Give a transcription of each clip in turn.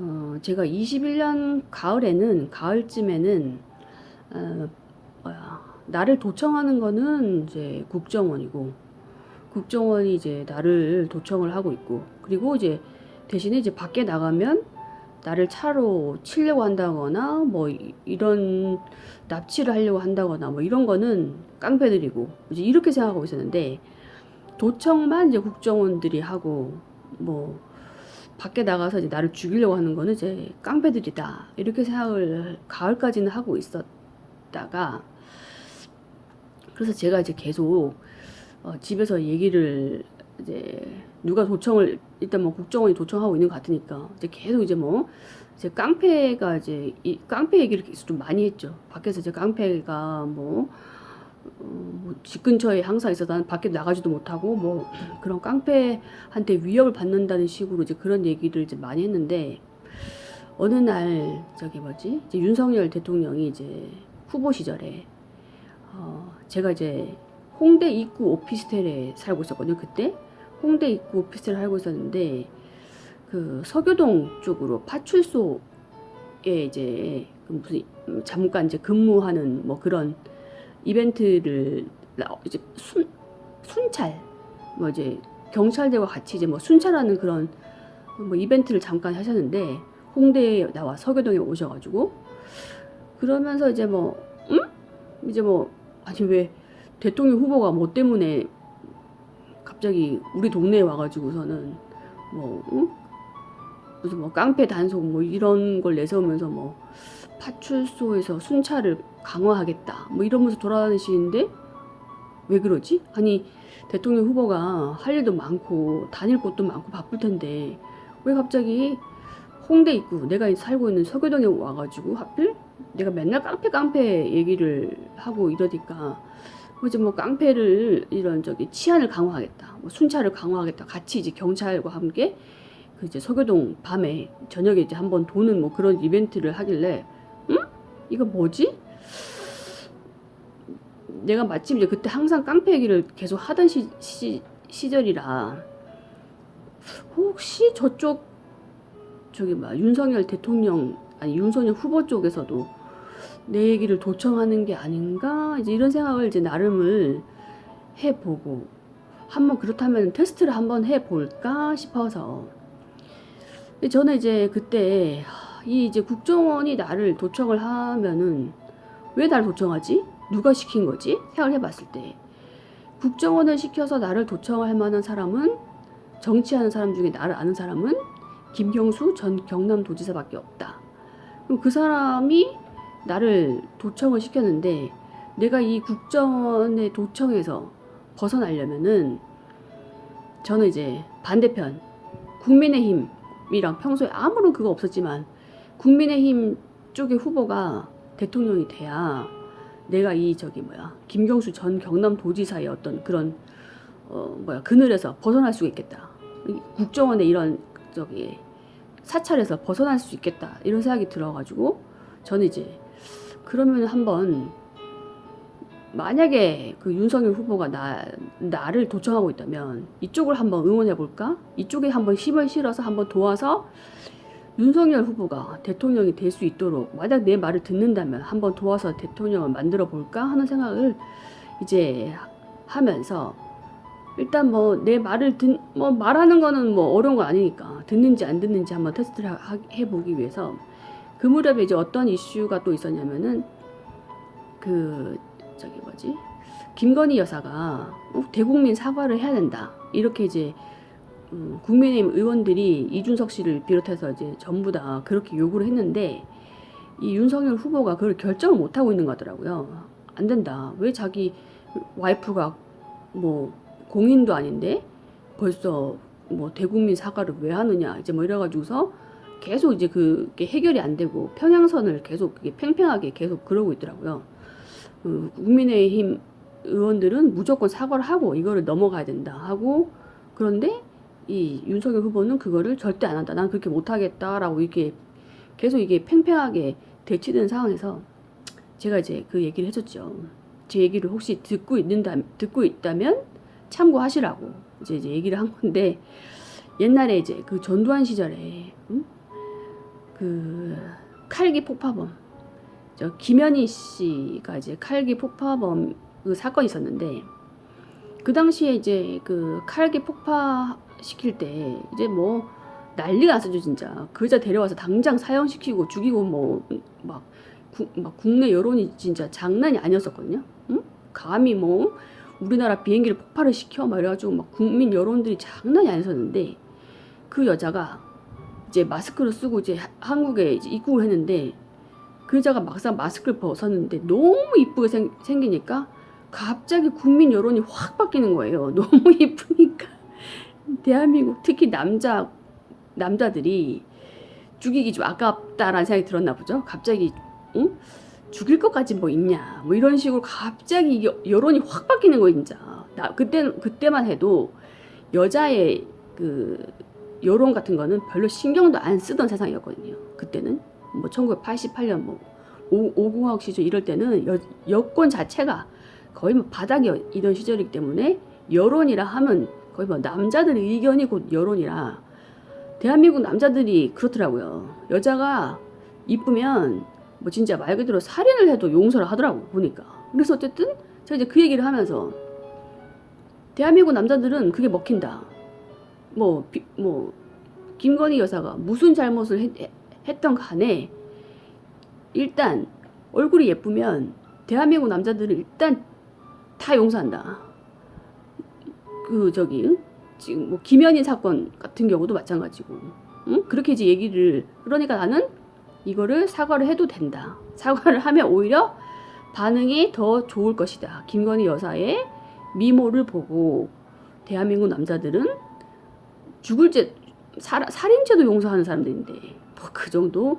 어, 제가 21년 가을에는 가을쯤에는 어, 뭐야 나를 도청하는 거는 이제 국정원이고 국정원이 이제 나를 도청을 하고 있고 그리고 이제 대신에 이제 밖에 나가면 나를 차로 치려고 한다거나 뭐 이- 이런 납치를 하려고 한다거나 뭐 이런 거는 깡패들이고 이제 이렇게 생각하고 있었는데 도청만 이제 국정원들이 하고 뭐 밖에 나가서 이제 나를 죽이려고 하는 거는 이제 깡패들이다 이렇게 생각을 가을까지는 하고 있었다가 그래서 제가 이제 계속 어, 집에서 얘기를 이제 누가 도청을 일단 뭐 국정원이 도청하고 있는 것 같으니까 이제 계속 이제 뭐 이제 깡패가 이제 이 깡패 얘기를 계속 좀 많이 했죠. 밖에서 이제 깡패가 뭐, 집 근처에 항상 있어서 난 밖에 나가지도 못하고 뭐 그런 깡패한테 위협을 받는다는 식으로 이제 그런 얘기를 이제 많이 했는데 어느 날 저기 뭐지? 이제 윤석열 대통령이 이제 후보 시절에 어 제가 이제 홍대 입구 오피스텔에 살고 있었거든요 그때. 홍대 입구 오피스텔 살고 있었는데 그 서교동 쪽으로 파출소에 이제 그 무슨 음, 잠깐 이제 근무하는 뭐 그런 이벤트를 나- 이제 순 순찰 뭐 이제 경찰대와 같이 이제 뭐 순찰하는 그런 뭐 이벤트를 잠깐 하셨는데 홍대에 나와 서교동에 오셔가지고 그러면서 이제 뭐 응? 이제 뭐 아니 왜 대통령 후보가 뭐 때문에 갑자기 우리 동네에 와가지고서는 뭐 응? 무슨 뭐 깡패 단속 뭐 이런 걸 내세우면서 뭐 파출소에서 순찰을 강화하겠다 뭐 이러면서 돌아다니시는데 왜 그러지? 아니 대통령 후보가 할 일도 많고 다닐 곳도 많고 바쁠 텐데 왜 갑자기 홍대 입구 내가 살고 있는 서교동에 와가지고 하필 내가 맨날 깡패 깡패 얘기를 하고 이러니까 뭐 이제 뭐 깡패를 이런 저기 치안을 강화하겠다 뭐 순찰을 강화하겠다 같이 이제 경찰과 함께 그 이제 서교동 밤에 저녁에 이제 한번 도는 뭐 그런 이벤트를 하길래 응? 이거 뭐지? 내가 마침 이제 그때 항상 깡패 얘기를 계속 하던 시, 시, 시절이라 혹시 저쪽 저기 막 윤석열 대통령 아니 윤석열 후보 쪽에서도 내 얘기를 도청하는 게 아닌가? 이제 이런 생각을 이제 나름을 해보고 한번 그렇다면 테스트를 한번 해볼까 싶어서 저는 이제 그때 하, 이 이제 국정원이 나를 도청을 하면은 왜 나를 도청하지? 누가 시킨 거지? 생각을 해봤을 때 국정원을 시켜서 나를 도청할 만한 사람은 정치하는 사람 중에 나를 아는 사람은 김경수 전 경남도지사밖에 없다. 그럼 그 사람이 나를 도청을 시켰는데 내가 이 국정원의 도청에서 벗어나려면은 저는 이제 반대편 국민의힘 이랑 평소에 아무런 그거 없었지만 국민의힘 쪽의 후보가 대통령이 돼야 내가 이 저기 뭐야 김경수 전 경남도지사의 어떤 그런 어 뭐야 그늘에서 벗어날 수 있겠다. 이 국정원의 이런 저기 사찰에서 벗어날 수 있겠다 이런 생각이 들어가지고 저는 이제 그러면 한번 만약에 그 윤석열 후보가 나 나를 도청하고 있다면 이쪽을 한번 응원해 볼까? 이쪽에 한번 힘을 실어서 한번 도와서 윤석열 후보가 대통령이 될 수 있도록 만약 내 말을 듣는다면 한번 도와서 대통령을 만들어 볼까 하는 생각을 이제 하면서 일단 뭐 내 말을 듣, 뭐 말하는 거는 뭐 어려운 거 아니니까 듣는지 안 듣는지 한번 테스트를 하- 해보기 위해서 그 무렵에 이제 어떤 이슈가 또 있었냐면은 그 저기 뭐지 김건희 여사가 어, 대국민 사과를 해야 된다 이렇게 이제 음, 국민의힘 의원들이 이준석 씨를 비롯해서 이제 전부 다 그렇게 요구를 했는데 이 윤석열 후보가 그걸 결정을 못 하고 있는 거더라고요. 안 된다. 왜 자기 와이프가 뭐 공인도 아닌데 벌써 뭐 대국민 사과를 왜 하느냐 이제 뭐 이래가지고서 계속 이제 그게 해결이 안 되고 평양선을 계속 팽팽하게 계속 그러고 있더라고요. 어, 국민의힘 의원들은 무조건 사과를 하고 이거를 넘어가야 된다 하고 그런데 이 윤석열 후보는 그거를 절대 안 한다. 난 그렇게 못 하겠다라고 이렇게 계속 이게 팽팽하게 대치되는 상황에서 제가 이제 그 얘기를 해줬죠. 제 얘기를 혹시 듣고 있는다 듣고 있다면 참고하시라고 이제 이제 얘기를 한 건데 옛날에 이제 그 전두환 시절에 음? 그 칼기 폭파범 저 김현희 씨가 이제 칼기 폭파범 그 사건이 있었는데 그 당시에 이제 그 칼기 폭파 시킬 때 이제 뭐 난리가 났었죠 진짜 그 여자 데려와서 당장 사형시키고 죽이고 뭐막 막 국내 여론이 진짜 장난이 아니었었거든요. 응? 감히 뭐 우리나라 비행기를 폭발을 시켜 막 이래가지고 막 국민 여론들이 장난이 아니었는데 그 여자가 이제 마스크를 쓰고 이제 하- 한국에 이제 입국을 했는데 그 여자가 막상 마스크를 벗었는데 너무 이쁘게 생, 생기니까 갑자기 국민 여론이 확 바뀌는 거예요. 너무 이쁘니까 대한민국 특히 남자 남자들이 죽이기 좀 아깝다라는 생각이 들었나 보죠. 갑자기 응? 죽일 것까지 뭐 있냐 뭐 이런 식으로 갑자기 여, 여론이 확 바뀌는 거 진짜 나 그때 그때만 해도 여자의 그 여론 같은 거는 별로 신경도 안 쓰던 세상이었거든요 그때는 뭐 1988년 뭐 오- 오공화국 시절 이럴 때는 여, 여권 자체가 거의 뭐 바닥이던 시절이기 때문에 여론이라 하면 거의 뭐 남자들의 의견이 곧 여론이라 대한민국 남자들이 그렇더라고요. 여자가 이쁘면 뭐 진짜 말 그대로 살인을 해도 용서를 하더라고 보니까. 그래서 어쨌든 제가 이제 그 얘기를 하면서 대한민국 남자들은 그게 먹힌다. 뭐뭐 김건희 여사가 무슨 잘못을 했, 했던 간에 일단 얼굴이 예쁘면 대한민국 남자들은 일단 다 용서한다 그 저기 응? 지금 뭐 김현희 사건 같은 경우도 마찬가지고 응? 그렇게 이제 얘기를 그러니까 나는 이거를 사과를 해도 된다. 사과를 하면 오히려 반응이 더 좋을 것이다. 김건희 여사의 미모를 보고 대한민국 남자들은 죽을 죄, 살, 살인죄도 용서하는 사람들인데 뭐 그 정도는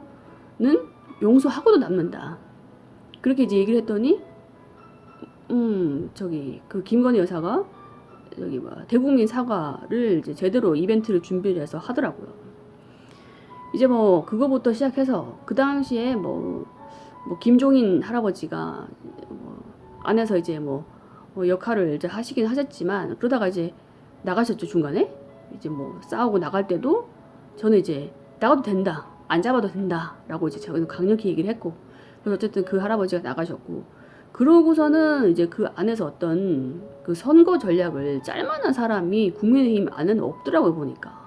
용서하고도 남는다. 그렇게 이제 얘기를 했더니 음 저기 그 김건희 여사가 저기 뭐 대국민 사과를 이제 제대로 이벤트를 준비를 해서 하더라고요. 이제 뭐 그거부터 시작해서 그 당시에 뭐, 뭐 김종인 할아버지가 뭐 안에서 이제 뭐, 뭐 역할을 이제 하시긴 하셨지만 그러다가 이제 나가셨죠 중간에 이제 뭐 싸우고 나갈 때도 저는 이제 나가도 된다 안 잡아도 된다라고 이제 저는 강력히 얘기를 했고 그래서 어쨌든 그 할아버지가 나가셨고 그러고서는 이제 그 안에서 어떤 그 선거 전략을 짤만한 사람이 국민의힘 안에는 없더라고요 보니까.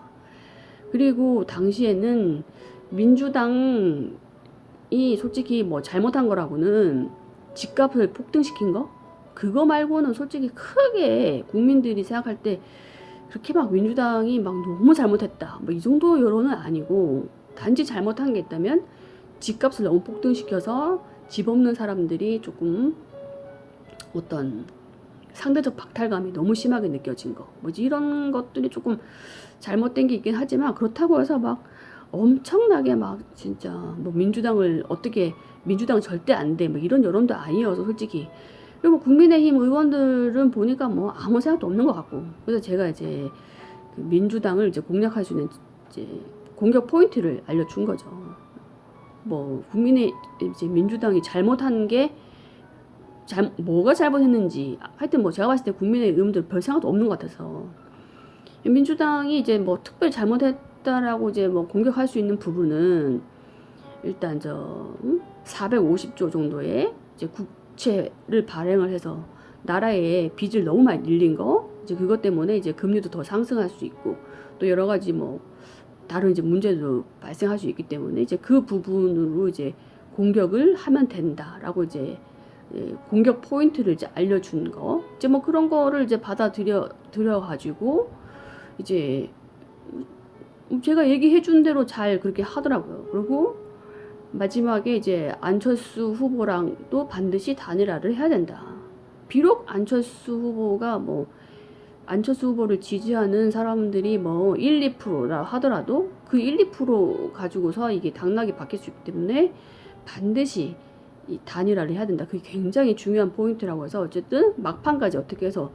그리고 당시에는 민주당이 솔직히 뭐 잘못한 거라고는 집값을 폭등시킨 거? 그거 말고는 솔직히 크게 국민들이 생각할 때 그렇게 막 민주당이 막 너무 잘못했다. 뭐 이 정도 여론은 아니고 단지 잘못한 게 있다면 집값을 너무 폭등시켜서 집 없는 사람들이 조금 어떤 상대적 박탈감이 너무 심하게 느껴진 거. 뭐지? 이런 것들이 조금 잘못된 게 있긴 하지만 그렇다고 해서 막 엄청나게 막 진짜 뭐 민주당을 어떻게 민주당 절대 안 돼. 뭐 이런 여론도 아니어서 솔직히. 그리고 국민의힘 의원들은 보니까 뭐 아무 생각도 없는 것 같고. 그래서 제가 이제 그 민주당을 이제 공략할 수 있는 이제 공격 포인트를 알려준 거죠. 뭐 국민의 이제 민주당이 잘못한 게 잘, 뭐가 잘못했는지 하여튼 뭐 제가 봤을 때 국민의 의원들 별 생각도 없는 것 같아서 민주당이 이제 뭐 특별히 잘못했다라고 이제 뭐 공격할 수 있는 부분은 일단 저 음? 450조 정도의 이제 국채를 발행을 해서 나라에 빚을 너무 많이 늘린 거 이제 그것 때문에 이제 금리도 더 상승할 수 있고 또 여러 가지 뭐 다른 이제 문제도 발생할 수 있기 때문에 이제 그 부분으로 이제 공격을 하면 된다라고 이제 예, 공격 포인트를 이제 알려준 거 이제 뭐 그런 거를 이제 받아들여 들여 가지고 이제 제가 얘기해 준 대로 잘 그렇게 하더라고요. 그리고 마지막에 이제 안철수 후보랑도 반드시 단일화를 해야 된다. 비록 안철수 후보가 뭐 안철수 후보를 지지하는 사람들이 뭐 1, 2%라 하더라도 그 1, 2% 가지고서 이게 당락이 바뀔 수 있기 때문에 반드시 이 단일화를 해야 된다. 그게 굉장히 중요한 포인트라고 해서 어쨌든 막판까지 어떻게 해서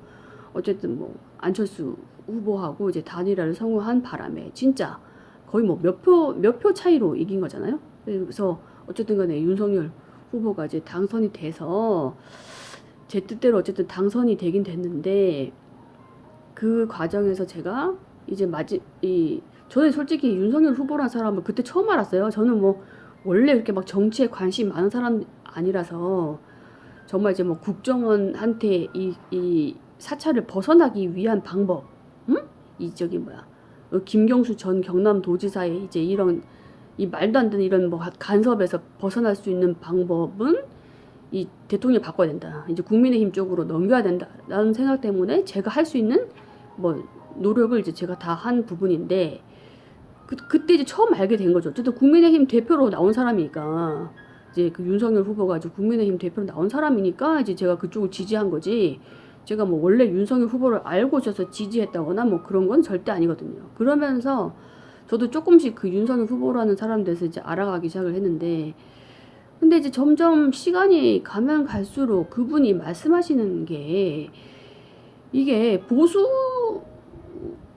어쨌든 뭐 안철수 후보하고 이제 단일화를 성공한 바람에 진짜 거의 뭐 몇 표 몇 표 차이로 이긴 거잖아요. 그래서 어쨌든 간에 윤석열 후보가 이제 당선이 돼서 제 뜻대로 어쨌든 당선이 되긴 됐는데 그 과정에서 제가 이제 마지 이 저는 솔직히 윤석열 후보라는 사람을 그때 처음 알았어요. 저는 뭐 원래 이렇게 막 정치에 관심 많은 사람 아니라서 정말 이제 뭐 국정원한테 이, 이 사찰을 벗어나기 위한 방법, 응? 이 저기 뭐야, 어, 김경수 전 경남도지사의 이제 이런 이 말도 안 되는 이런 뭐 간섭에서 벗어날 수 있는 방법은 이 대통령 바꿔야 된다. 이제 국민의힘 쪽으로 넘겨야 된다라는 생각 때문에 제가 할 수 있는 뭐 노력을 이제 제가 다 한 부분인데 그, 그때 이제 처음 알게 된 거죠. 어쨌든 국민의힘 대표로 나온 사람이니까 이제 그 윤석열 후보가 이제 국민의힘 대표로 나온 사람이니까 이제 제가 그쪽을 지지한 거지. 제가 뭐 원래 윤석열 후보를 알고 있어서 지지했다거나 뭐 그런 건 절대 아니거든요. 그러면서 저도 조금씩 그 윤석열 후보라는 사람 대해서 이제 알아가기 시작을 했는데 근데 이제 점점 시간이 가면 갈수록 그분이 말씀하시는 게 이게 보수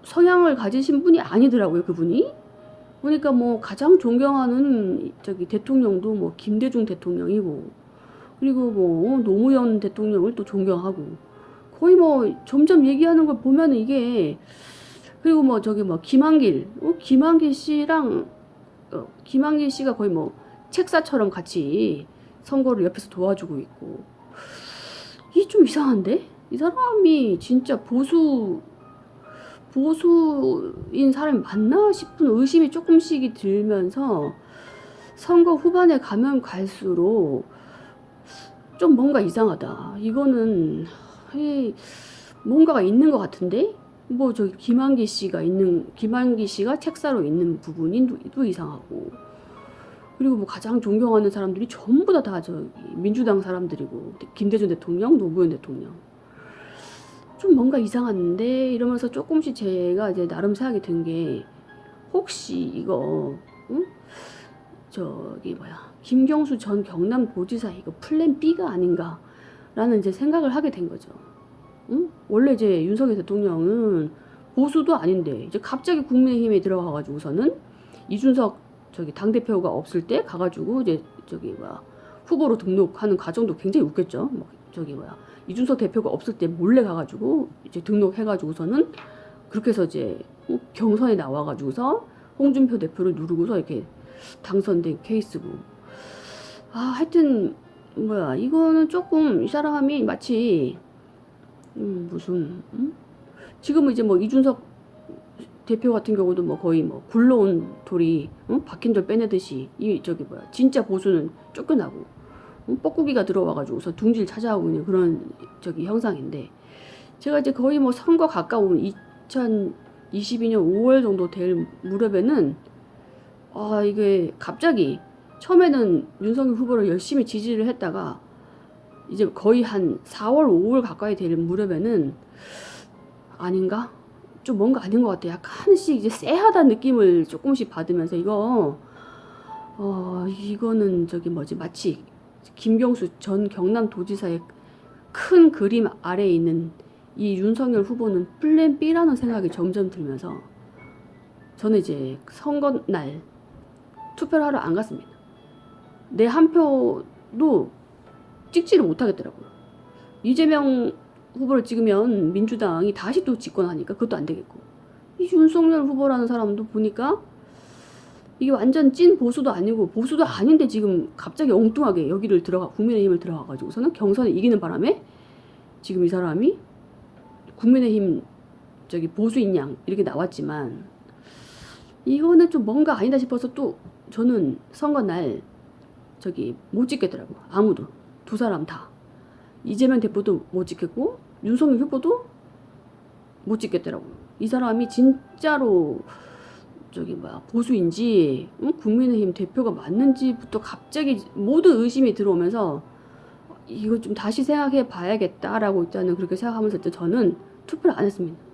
성향을 가지신 분이 아니더라고요, 그분이. 보니까 뭐 가장 존경하는 저기 대통령도 뭐 김대중 대통령이고 그리고 뭐 노무현 대통령을 또 존경하고 거의 뭐 점점 얘기하는 걸 보면은 이게 그리고 뭐 저기 뭐 김한길 어? 김한길 씨랑 어, 김한길 씨가 거의 뭐 책사처럼 같이 선거를 옆에서 도와주고 있고 이게 좀 이상한데 이 사람이 진짜 보수 보수인 사람이 맞나 싶은 의심이 조금씩이 들면서 선거 후반에 가면 갈수록 좀 뭔가 이상하다. 이거는 이 뭔가가 있는 것 같은데? 뭐 저기 김한기 씨가 있는 김한기 씨가 책사로 있는 부분이 또, 또 이상하고. 그리고 뭐 가장 존경하는 사람들이 전부 다 다 저기 민주당 사람들이고 김대중 대통령, 노무현 대통령 좀 뭔가 이상한데 이러면서 조금씩 제가 이제 나름 생각이 든 게 혹시 이거 응? 저기 뭐야 김경수 전 경남 도지사 이거 플랜 B가 아닌가라는 이제 생각을 하게 된 거죠. 응? 원래 이제 윤석열 대통령은 보수도 아닌데 이제 갑자기 국민의힘에 들어가가지고서는 이준석 저기 당 대표가 없을 때 가가지고 이제 저기 뭐야 후보로 등록하는 과정도 굉장히 웃겼죠. 뭐 저기 뭐야 이준석 대표가 없을 때 몰래 가가지고 이제 등록해가지고서는 그렇게 해서 이제 어, 경선에 나와가지고서 홍준표 대표를 누르고서 이렇게 당선된 케이스고 아 하여튼 뭐야 이거는 조금 이 사람이 마치 음, 무슨 음? 지금은 이제 뭐 이준석 대표 같은 경우도 뭐 거의 뭐 굴러온 돌이 응? 박힌 돌 빼내듯이 이 저기 뭐야 진짜 보수는 쫓겨나고 응? 뻐꾸기가 들어와가지고서 둥지를 찾아오고 있는 그런 저기 형상인데 제가 이제 거의 뭐 선거 가까운 2022년 5월 정도 될 무렵에는 아 이게 갑자기 처음에는 윤석열 후보를 열심히 지지를 했다가 이제 거의 한 4월 5월 가까이 될 무렵에는 아닌가 좀 뭔가 아닌 것 같아. 약간씩 이제 쎄하다는 느낌을 조금씩 받으면서 이거 어 이거는 저기 뭐지 마치 김경수 전 경남도지사의 큰 그림 아래에 있는 이 윤석열 후보는 플랜 B라는 생각이 점점 들면서 저는 이제 선거 날 투표를 하러 안 갔습니다. 내 한 표도 찍지를 못하겠더라고요. 이재명 후보를 찍으면 민주당이 다시 또 집권하니까 그것도 안 되겠고 이 윤석열 후보라는 사람도 보니까 이게 완전 찐 보수도 아니고 보수도 아닌데 지금 갑자기 엉뚱하게 여기를 들어가 국민의힘을 들어가가지고서는 경선에 이기는 바람에 지금 이 사람이 국민의힘 저기 보수인 양 이렇게 나왔지만 이거는 좀 뭔가 아니다 싶어서 또 저는 선거 날 저기 못 찍겠더라고. 아무도. 두 사람 다. 이재명 대표도 못 찍겠고 윤석열 후보도 못 찍겠더라고. 이 사람이 진짜로 저기 뭐야 보수인지 응? 국민의힘 대표가 맞는지부터 갑자기 모든 의심이 들어오면서 이거 좀 다시 생각해 봐야겠다라고 일단은 그렇게 생각하면서 저는 투표를 안 했습니다.